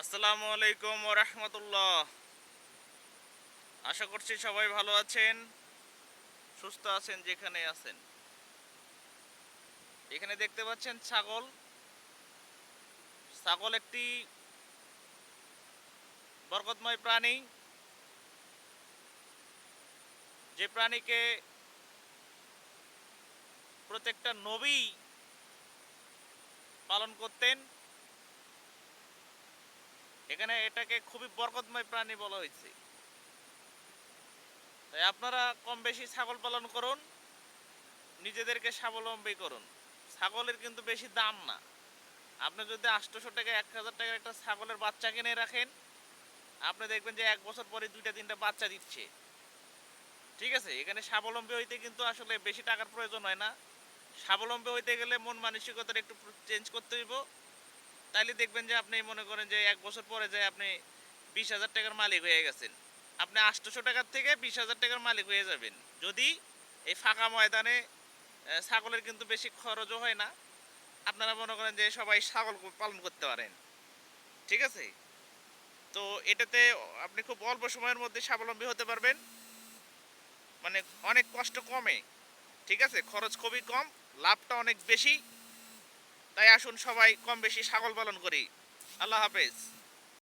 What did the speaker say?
আসসালামু আলাইকুম রহমতুল্লাহ। আশা করছি সবাই ভালো আছেন, সুস্থ আছেন, যেখানে আছেন। এখানে দেখতে পাচ্ছেন ছাগল। ছাগল একটি বরকতময় প্রাণী। যে প্রাণীকে প্রত্যেকটা নবী পালন করতেন। এখানে এটাকে খুবই বরকতময় প্রাণী বলা হয়েছে। তাই আপনারা কম বেশি ছাগল পালন করুন, নিজেদেরকে স্বাবলম্বী করুন। ছাগলের কিন্তু বেশি দাম না। আপনি যদি আটশোশো টাকা, এক হাজার টাকার একটা ছাগলের বাচ্চা কিনে রাখেন, আপনি দেখবেন যে এক বছর পরে দুইটা, তিনটা বাচ্চা দিচ্ছে। ঠিক আছে? এখানে স্বাবলম্বী হইতে কিন্তু আসলে বেশি টাকার প্রয়োজন হয় না। স্বাবলম্বী হইতে গেলে মন মানসিকতার একটু চেঞ্জ করতে হইব। তাইলে দেখবেন যে আপনি মনে করেন যে এক বছর পরে যে আপনি বিশ হাজার টাকার মালিক হয়ে গেছেন। আপনি আটশোশো টাকার থেকে বিশ হাজার টাকার মালিক হয়ে যাবেন। যদি এই ফাঁকা ময়দানে ছাগলের কিন্তু বেশি খরচও হয় না। আপনারা মনে করেন যে সবাই ছাগল পালন করতে পারেন। ঠিক আছে? তো এটাতে আপনি খুব অল্প সময়ের মধ্যে স্বাবলম্বী হতে পারবেন। মানে অনেক কষ্ট কমে। ঠিক আছে? খরচ খুবই কম, লাভটা অনেক বেশি। তাই আসুন সবাই কম বেশি ছাগল পালন করি। আল্লাহ হাফেজ।